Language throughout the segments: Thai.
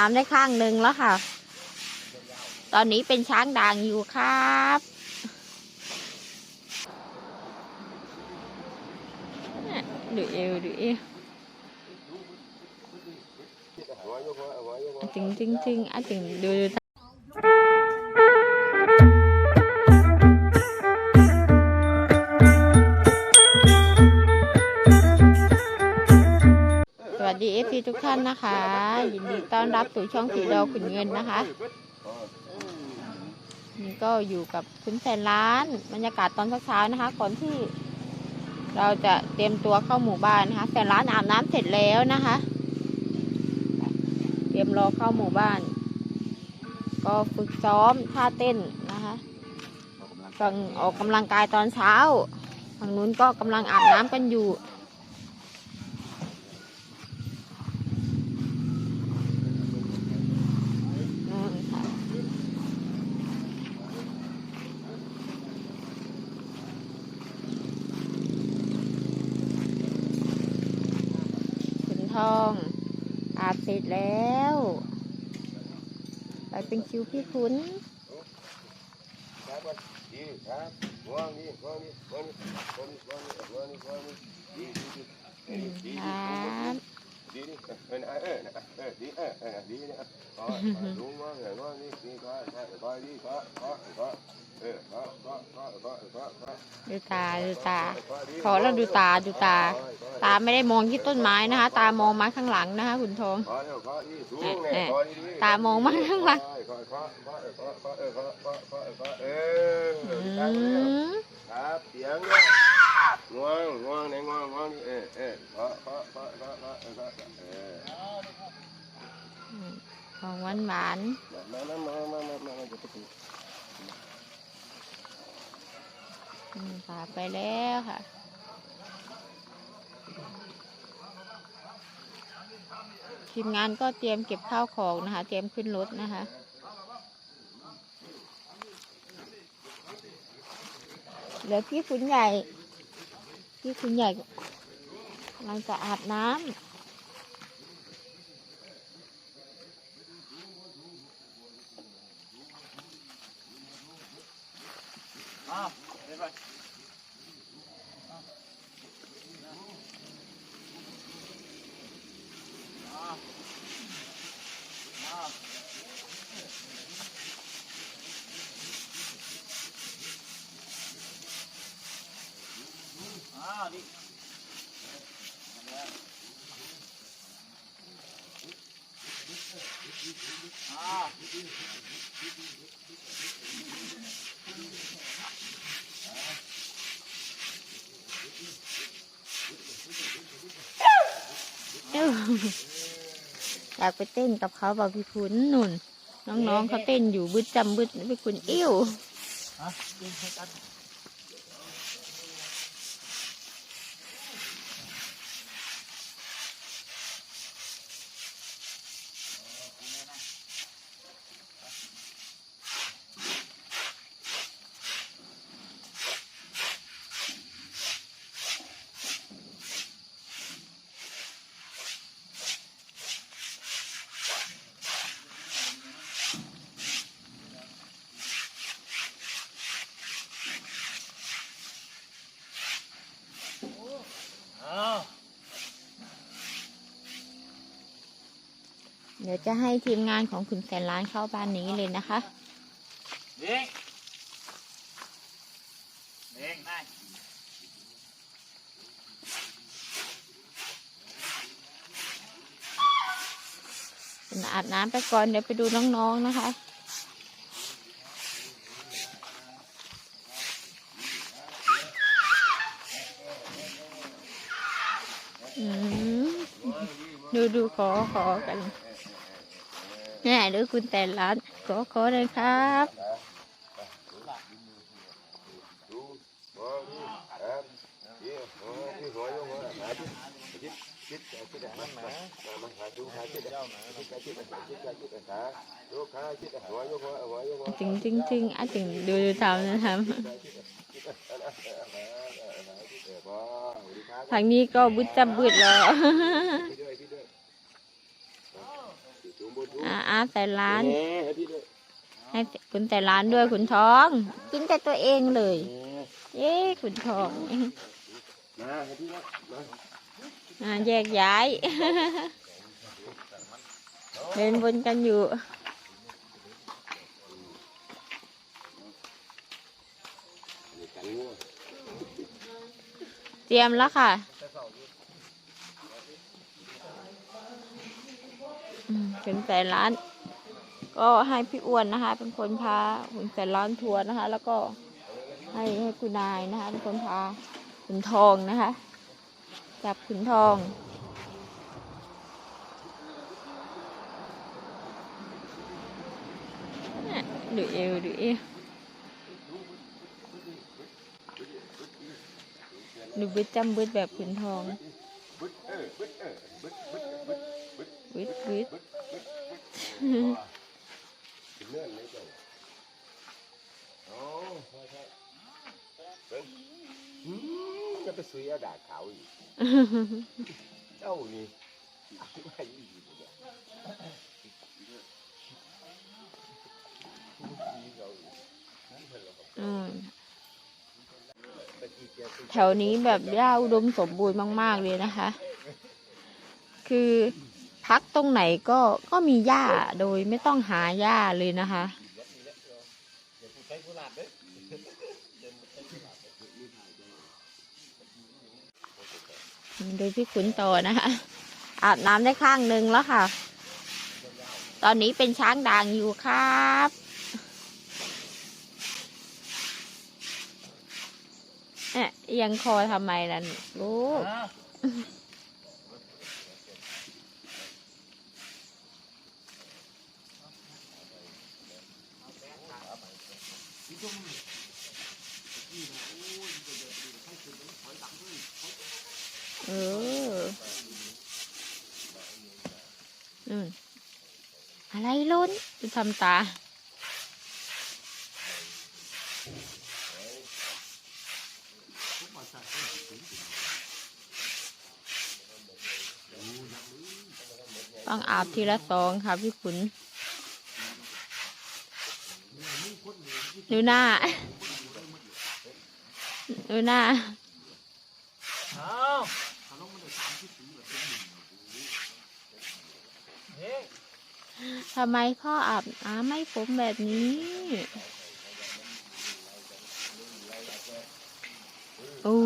ตามได้ข้างหนึ่งแล้วค่ะ ตอนนี้เป็นช้างด่างอยู่ครับดูเอวดูเอวจริงจริงจริงอะจริงดู ดีเอฟซีทุกท่านนะคะ ยินดีต้อนรับสู่ช่องสีดอขุนเงินนะคะ นี่ก็อยู่กับคุณแสนล้านบรรยากาศตอนเช้าๆนะคะ ก่อนที่เราจะเตรียมตัวเข้าหมู่บ้านนะคะ แสนล้านอาบน้ำเสร็จแล้วนะคะ เตรียมรอเข้าหมู่บ้าน ก็ฝึกซ้อมท่าเต้นนะคะฝั่งออกกำลังกายตอนเช้าฝั่งนู้นก็กำลังอาบน้ำกันอยู่ นู่นค่ะ ขุนทองอาบเสร็จแล้ว ไปเป็นคิวพี่ขุนดีครับวางนี่วางนี่วางนี่วางนี่วางนี่วางนี่วางนี่ดีดีดีดีดีครับ ดีดีเออเออเออดีเออเออดีนะก็ลุงวางวางนี่นี่ก็ก็ดีก็ก็ก็เออก็ก็ก็ก็ก็ก็ดูตาดูตา ขอแล้วดูตาดูตา ตาไม่ได้มองที่ต้นไม้นะคะ ตามองมาข้างหลังนะคะขุนทองก็แล้วก็ดีสูงเนี่ยก็ดีตามองมาข้างหลังก็ก็ก็ก็ก็เออก็ก็ก็ก็เอออืมครับเสียงเนี่ย ง่วงง่วงไหนง่วงง่วงนี่เออเออก็ก็ก็ก็ก็เออก็เออของหวานหวานมามามามามามามาจะไปดูๆอืมพาไปแล้วค่ะทีมงานก็เตรียมเก็บข้าวของนะคะ เตรียมขึ้นรถนะคะเหลือพี่ขุนใหญ่ ที่คุณใหญ่กำลังจะอาบน้ำ เอ้าอยากไปเต้นกับเขาบอกพี่ขุนนุ่น น้องๆเขาเต้นอยู่บึดจำบึดพี่ขุนเอี้ยวเดี๋ยวจะให้ทีมงานของขุนแสนล้านเข้าบ้านนี้เลยนะคะเด้งเด้งได้อาบน้ำไปก่อนเดี๋ยวไปดูน้องๆนะคะอืมดูดูขอขอกัน นี่ยดูคุณแต่ร้านขอขอเลยครับดูมองนี่ครับจริงจริงจริงอะจริงดูดูทำนะครับทางนี้ก็บึดจับบึดแล้ว พี่ด้วยพี่ด้วย จูงบนจูง อาอาใส่ร้านแหน่ให้พี่ด้วยให้คุณใส่ร้านด้วยขุนทอง กินแต่ตัวเองเลยแหน่เย้ขุนทองมาให้พี่นะมาอ่าแยกย้ายเดินวนกันอยู่นี่กันงัวเตรียมแล้วค่ะอืม ขุนใส่ร้าน ก็ให้พี่อ้วนนะคะ เป็นคนพาขุนใส่ร้านทัวร์นะคะ แล้วก็ให้ให้คุณนายนะคะ เป็นคนพาขุนทองนะคะ จับขุนทองดูเอวดูเอวดูบึดจำบึดแบบขุนทอง บึดเออบึดเออบึดบึดบึดบึด บึดบึดถึงเลื่อนเลยเจ้าโอ้ใช่ใช่เบิ้งอืมจะไปซื้อเอาดาดขาวอีกเจ้านี่ไม่อีกเนี่ยอืมแถวนี้แบบหญ้าอุดมสมบูรณ์มาก ๆ เลยนะคะ คือ พักตรงไหนก็ก็มีหญ้าโดยไม่ต้องหาหญ้าเลยนะคะดูพี่ขุนต่อนะคะ อาบน้ำได้ข้างหนึ่งแล้วค่ะ ตอนนี้เป็นช้างด่างอยู่ครับเอ๊ะเอียงคอทำไมล่ะลูก อ้าวเออนู่นอะไรล้นทำตา ต้องอาบทีละสองค่ะพี่ขุน ดูหน้า ดูหน้า เอาเฮ้ยทำไมพ่ออาบน้ำไม่ผมแบบนี้ โอ้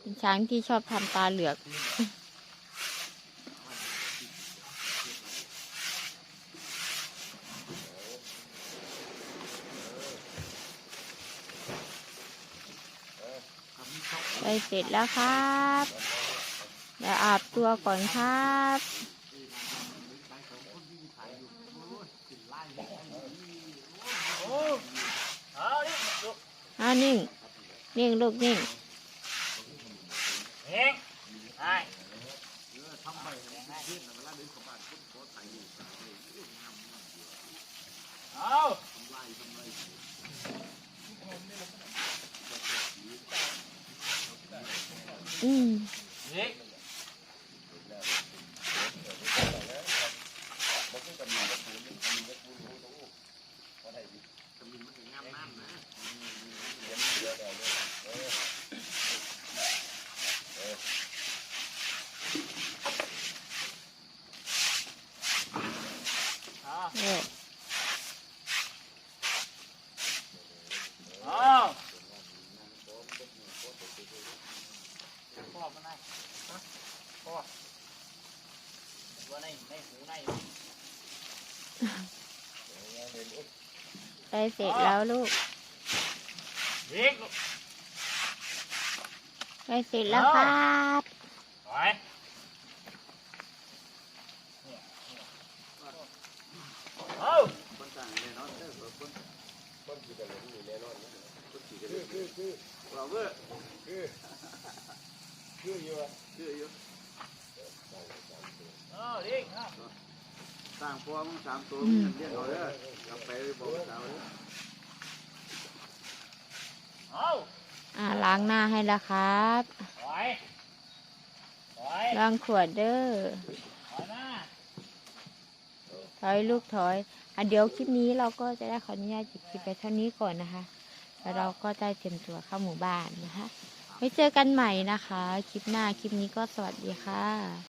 เป็น ช้างที่ชอบทำตาเหลือก ไปเสร็จแล้วครับเดี๋ยวอาบตัวก่อนครับโอ้เอาดิลูก เฮ้ยไปเอออืม ไปเสร็จแล้วลูกไปเสร็จแล้วครับไปเยอนเยอคื สร้างพวงสามตัวมีเลี้ยงเอาเด้อกลับไปบอกสาวเด้อเอาอ่าล้างหน้าให้แล้วครับถอยถอยล้างขวดเด้อถอยมาถอยลูกถอยอะเดี๋ยวคลิปนี้เราก็จะได้ขออนุญาตหยุดคลิปไปเท่านี้ก่อนนะคะแล้วเราก็ได้เตรียมตัวเข้าหมู่บ้านนะคะไว้เจอกันใหม่นะคะ คลิปหน้าคลิปนี้ก็สวัสดีค่ะ